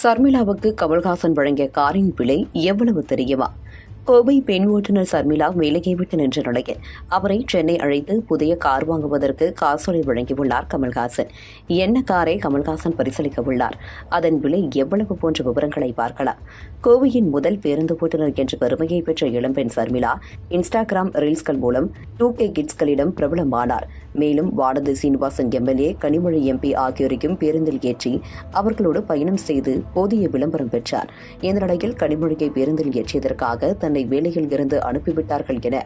சர்மிளாவுக்கு கமல்ஹாசன் வழங்கிய காரின் விலை எவ்வளவு தெரியுமா? கோவை பெண் ஓட்டுநர் சர்மிளா வேலையை விட்டு நின்ற நிலையில் அவரை சென்னை அழைத்து புதிய கார் வாங்குவதற்கு காசோலை வழங்கியுள்ளார் கமல்ஹாசன். என்ன காரை கமல்ஹாசன் பரிசளிக்க உள்ளார்? அதன் விலை எவ்வளவு போன்ற விவரங்களை பார்க்கலாம். கோவையின் முதல் பேருந்து ஓட்டுநர் என்ற பெருமையை பெற்ற இளம்பெண் சர்மிளா இன்ஸ்டாகிராம் ரீல்ஸ்கள் மூலம் டூ கே கிட்ஸ்களிடம் பிரபலமானார். மேலும் வானதி சீனிவாசன் எம்எல்ஏ கனிமொழி எம்பி ஆகியோரையும் பேருந்தில் ஏற்றி அவர்களோடு பயணம் செய்து போதிய விளம்பரம் பெற்றார். இந்த நிலையில் கனிமொழியை பேருந்தில் ஏற்றியதற்காக தன்னை வேலையில் இருந்து அனுப்பிவிட்டார்கள் என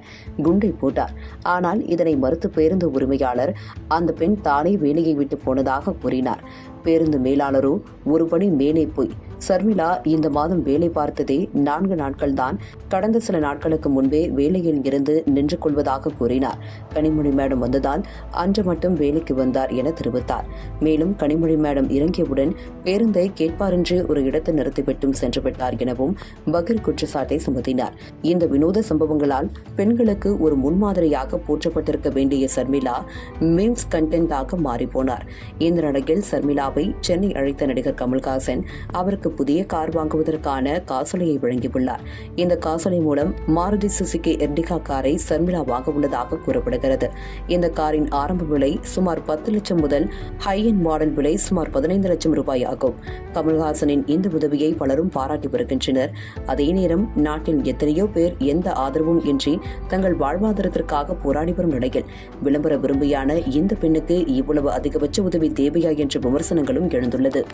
குண்டை போட்டார். ஆனால் இதனை மறுத்து பேருந்து உரிமையாளர் அந்த பெண் தானே வேலையை விட்டு போனதாக கூறினார். பேருந்து மேலாளரோ ஒருபடி மேலே போய் சர்மிளா இந்த மாதம் வேலை பார்த்ததே நான்கு நாட்கள்தான். கடந்த சில நாட்களுக்கு முன்பே வேலையில் இருந்து நின்று கொள்வதாக கூறினார். கனிமொழி மேடம் வந்ததால் அன்று மட்டும் வேலைக்கு வந்தார் என தெரிவித்தார். மேலும் கனிமொழி மேடம் இறங்கியவுடன் பேருந்தை கேட்பாரின்றி ஒரு இடத்தை நிறுத்திவிட்டும் சென்று விட்டார் எனவும் பகீர் குற்றச்சாட்டை சுமத்தினார். இந்த வினோத சம்பவங்களால் பெண்களுக்கு ஒரு முன்மாதிரியாக போற்றப்பட்டிருக்க வேண்டிய சர்மிளா மீம்ஸ் கண்டென்ட்டாக மாறிப்போனார். இந்த நிலையில் சர்மிளாவை சென்னை அழைத்த நடிகர் கமல்ஹாசன் அவருக்கு புதிய கார் வாங்குவதற்கான காசோலையை வழங்கியுள்ளார். இந்த காசோலை மூலம் மாருதி சுசுகி எர்டிகா காரை சர்மிளா வாங்க உள்ளதாக கூறப்படுகிறது. இந்த காரின் ஆரம்ப விலை சுமார் பத்து லட்சம் முதல் ஹை மாடல் விலை சுமார் பதினைந்து லட்சம் ரூபாய் ஆகும் கமல்ஹாசனின் இந்த உதவியை பலரும் பாராட்டி வருகின்றனர். அதே நேரம் நாட்டில் எத்தனையோ பேர் எந்த ஆதரவும் இன்றி தங்கள் வாழ்வாதாரத்திற்காக போராடி வரும் நிலையில் விளம்பர விரும்பியான இந்த பெண்ணுக்கு இவ்வளவு அதிகபட்ச உதவி தேவையா என்ற விமர்சனங்களும் எழுந்துள்ளது.